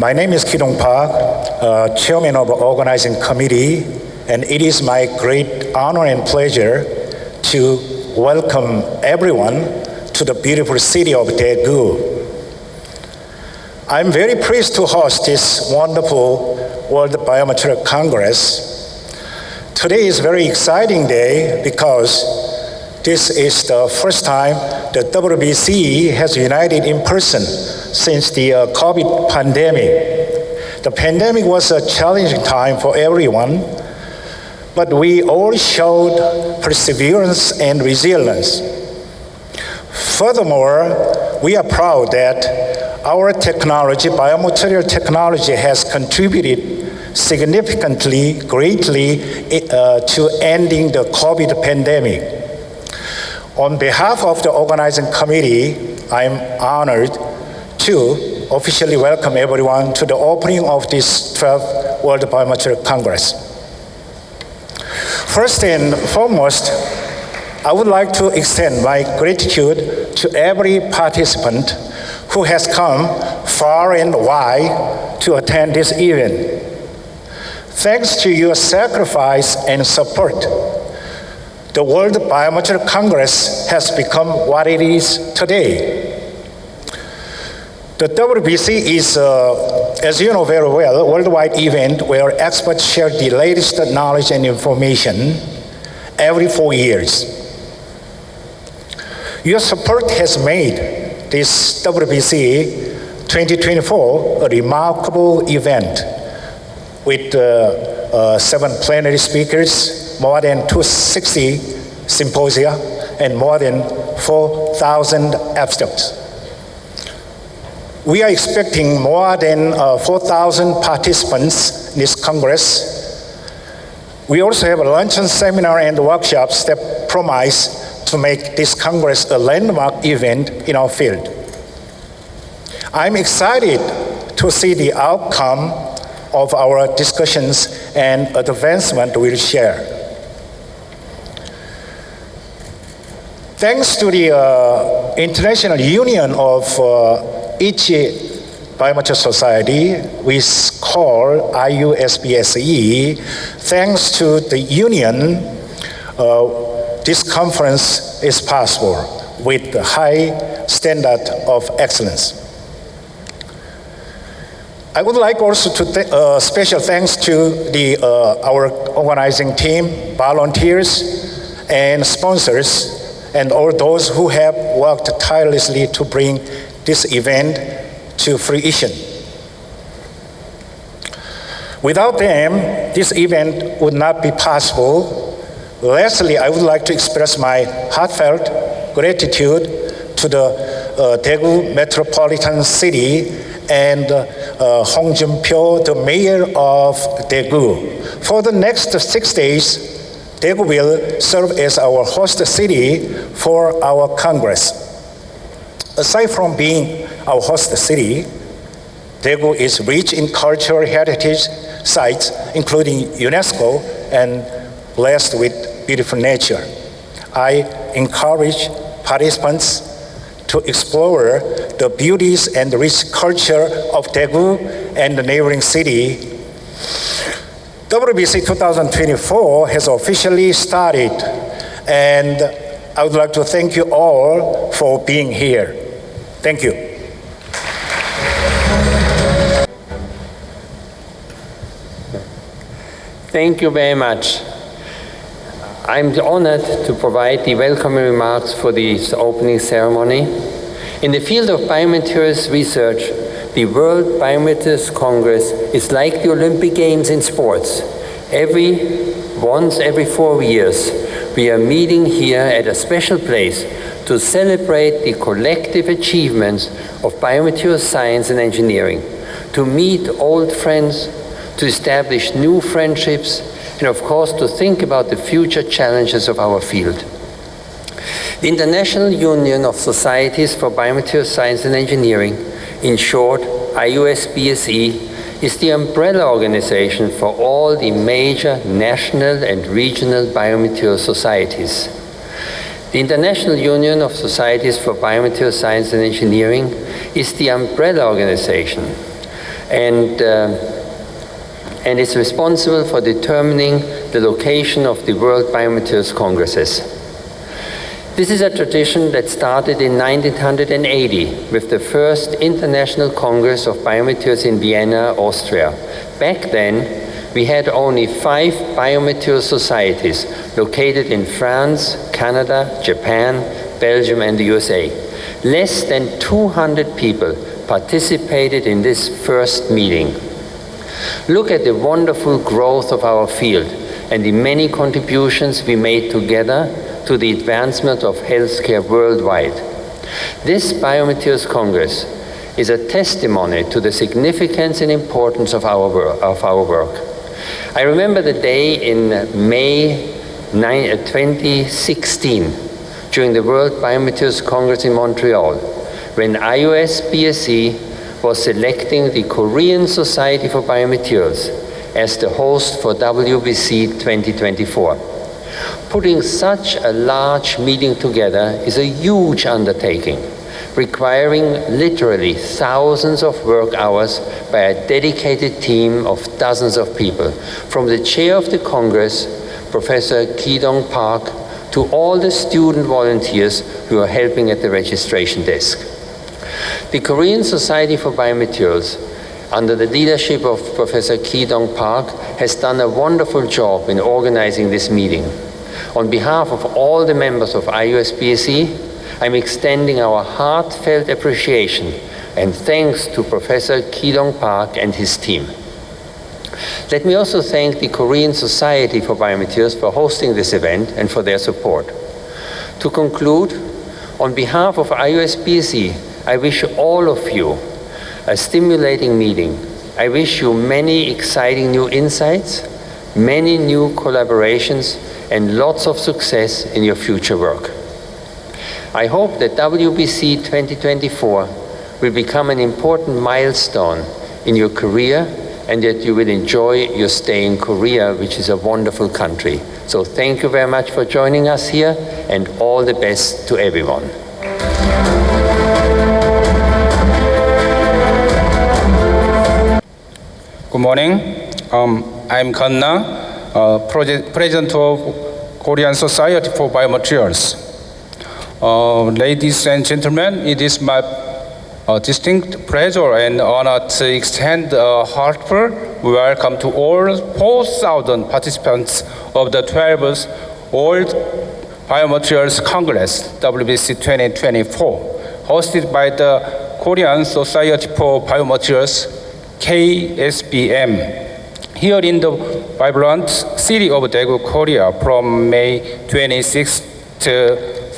My name is Kidong Park, uh, Chairman of Organizing Committee, and it is my great honor and pleasure to welcome everyone to the beautiful city of Daegu. I'm very pleased to host this wonderful World Biomaterial Congress. Today is a very exciting day because this is the first time the WBC has united in person since the uh, COVID pandemic. The pandemic was a challenging time for everyone, but we all showed perseverance and resilience. Furthermore, we are proud that our technology, biomaterial technology, has contributed significantly, greatly uh, to ending the COVID pandemic. On behalf of the organizing committee, I am honored to officially welcome everyone to the opening of this 12th World Biomaterial Congress. First and foremost, I would like to extend my gratitude to every participant who has come far and wide to attend this event. Thanks to your sacrifice and support, the World Biomaterial Congress has become what it is today. The WBC is, uh, as you know very well, a worldwide event where experts share the latest knowledge and information every four years. Your support has made this WBC 2024 a remarkable event with uh, uh, seven plenary speakers, more than 260 symposia, and more than 4,000 abstracts. We are expecting more than uh, 4,000 participants in this Congress. We also have a luncheon seminar and workshops that promise to make this Congress a landmark event in our field. I'm excited to see the outcome of our discussions and advancement we'll share. Thanks to the uh, International Union of uh, each biomaterial society, we call IUSBSE, thanks to the union, uh, this conference is possible with high standard of excellence. I would like also to th- uh, special thanks to the uh, our organizing team, volunteers, and sponsors, and all those who have worked tirelessly to bring this event to fruition. Without them, this event would not be possible. Lastly, I would like to express my heartfelt gratitude to the uh, Daegu Metropolitan City and uh, Hong Jun-pyo, the mayor of Daegu. For the next six days, Daegu will serve as our host city for our Congress. Aside from being our host city, Daegu is rich in cultural heritage sites, including UNESCO, and blessed with beautiful nature. I encourage participants to explore the beauties and rich culture of Daegu and the neighboring city. WBC 2024 has officially started, and I would like to thank you all for being here. Thank you. Thank you very much. I'm honored to provide the welcoming remarks for this opening ceremony. In the field of biomaterials research, the World Biomaterials Congress is like the Olympic Games in sports. Every once every four years, we are meeting here at a special place to celebrate the collective achievements of biomaterial science and engineering, to meet old friends, to establish new friendships, and of course to think about the future challenges of our field. The International Union of Societies for Biomaterial Science and Engineering, in short, IUSBSE, is the umbrella organization for all the major national and regional biomaterial societies. The International Union of Societies for Biomaterial Science and Engineering is the umbrella organization. and, uh, and is responsible for determining the location of the World Biomaterials Congresses. This is a tradition that started in 1980 with the first International Congress of Biomaterials in Vienna, Austria. Back then, we had only five biomaterial societies located in France, Canada, Japan, Belgium, and the USA. Less than 200 people participated in this first meeting. Look at the wonderful growth of our field and the many contributions we made together to the advancement of healthcare worldwide. This Biomaterials Congress is a testimony to the significance and importance of our, wor- of our work. I remember the day in May 9, uh, 2016 during the World Biomaterials Congress in Montreal when IOS BSE was selecting the Korean Society for Biomaterials as the host for WBC 2024. Putting such a large meeting together is a huge undertaking, requiring literally thousands of work hours by a dedicated team of dozens of people, from the chair of the Congress, Professor Ki-dong Park, to all the student volunteers who are helping at the registration desk. The Korean Society for Biomaterials, under the leadership of Professor Ki Dong Park, has done a wonderful job in organizing this meeting. On behalf of all the members of IUSBSE, I'm extending our heartfelt appreciation and thanks to Professor Ki Dong Park and his team. Let me also thank the Korean Society for Biomaterials for hosting this event and for their support. To conclude, on behalf of IUSBSE, I wish all of you a stimulating meeting. I wish you many exciting new insights, many new collaborations, and lots of success in your future work. I hope that WBC 2024 will become an important milestone in your career and that you will enjoy your stay in Korea, which is a wonderful country. So thank you very much for joining us here and all the best to everyone. Good morning. Um, I'm Kanna, uh, President of Korean Society for Biomaterials. Uh, ladies and gentlemen, it is my uh, distinct pleasure and honor to extend a heartfelt welcome to all 4,000 participants of the 12th World Biomaterials Congress, WBC 2024, hosted by the Korean Society for Biomaterials, KSBM, here in the vibrant city of Daegu, Korea from May 26 to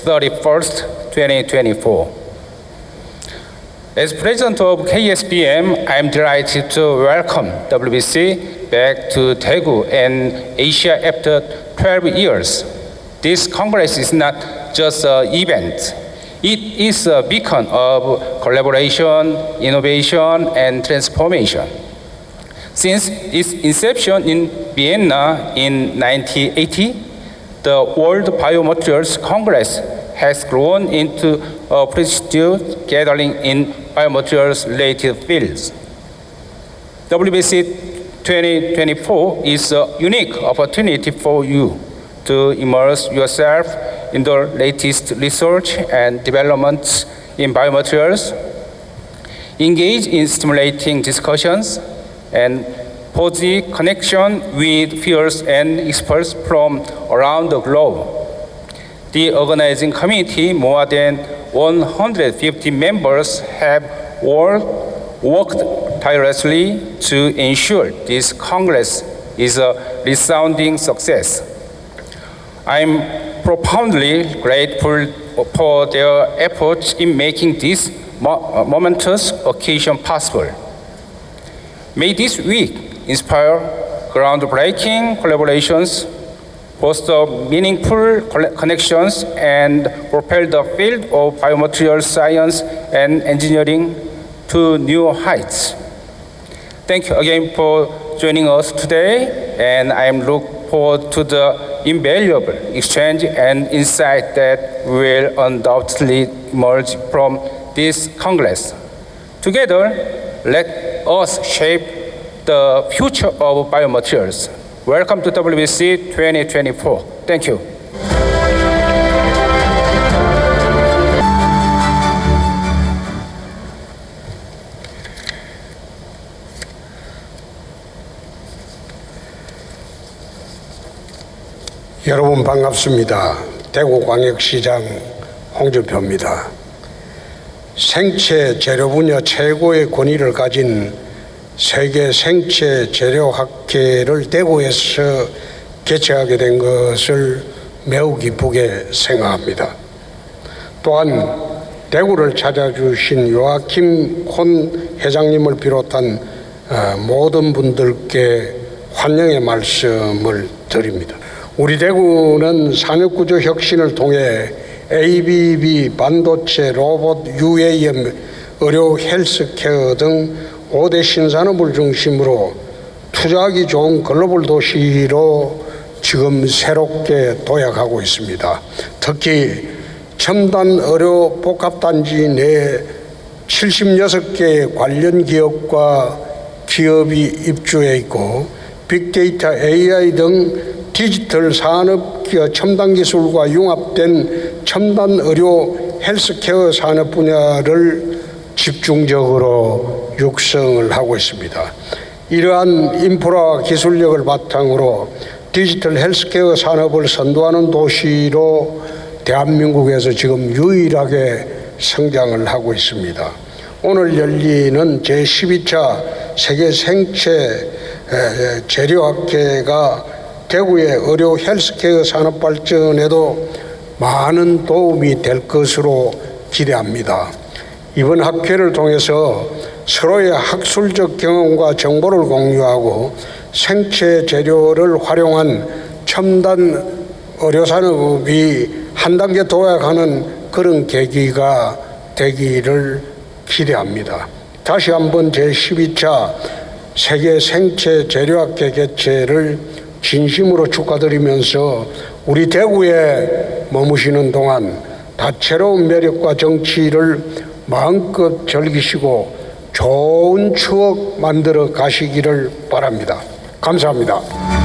31st, 2024. As president of KSBM, I'm delighted to welcome WBC back to Daegu and Asia after 12 years. This Congress is not just an event. It is a beacon of collaboration, innovation, and transformation. Since its inception in Vienna in 1980, the World Biomaterials Congress has grown into a prestigious gathering in biomaterials-related fields. WBC 2024 is a unique opportunity for you to immerse yourself in the latest research and developments in biomaterials, engage in stimulating discussions, and forge connection with peers and experts from around the globe. The organizing committee, more than 150 members, have all worked tirelessly to ensure this Congress is a resounding success. I'm profoundly grateful for their efforts in making this momentous occasion possible. May this week inspire groundbreaking collaborations, foster meaningful connections, and propel the field of biomaterial science and engineering to new heights. Thank you again for joining us today, and I look forward to the invaluable exchange and insight that will undoubtedly emerge from this Congress. Together, let us shape the future of biomaterials. Welcome to WBC 2024. Thank you. 여러분 반갑습니다. 대구광역시장 홍준표입니다. 생체 재료 분야 최고의 권위를 가진 세계 생체 재료학회를 대구에서 개최하게 된 것을 매우 기쁘게 생각합니다. 또한 대구를 찾아주신 요아킴 콘 회장님을 비롯한 어, 모든 분들께 환영의 말씀을 드립니다. 우리 대구는 산업구조 혁신을 통해 ABB, 반도체, 로봇, UAM, 의료, 헬스케어 등 5대 신산업을 중심으로 투자하기 좋은 글로벌 도시로 지금 새롭게 도약하고 있습니다. 특히 첨단 의료 복합단지 내 76개의 관련 기업과 기업이 입주해 있고 빅데이터 AI 등 디지털 산업 기업 첨단 기술과 융합된 첨단 의료 헬스케어 산업 분야를 집중적으로 육성을 하고 있습니다. 이러한 인프라 기술력을 바탕으로 디지털 헬스케어 산업을 선도하는 도시로 대한민국에서 지금 유일하게 성장을 하고 있습니다. 오늘 열리는 제12차 세계 생체 재료학회가 대구의 의료 헬스케어 산업 발전에도 많은 도움이 될 것으로 기대합니다. 이번 학회를 통해서 서로의 학술적 경험과 정보를 공유하고 생체 재료를 활용한 첨단 의료 산업이 한 단계 도약하는 그런 계기가 되기를 기대합니다. 다시 한번 제12차 세계 생체 재료학회 개최를 진심으로 축하드리면서 우리 대구에 머무시는 동안 다채로운 매력과 정치를 마음껏 즐기시고 좋은 추억 만들어 가시기를 바랍니다. 감사합니다.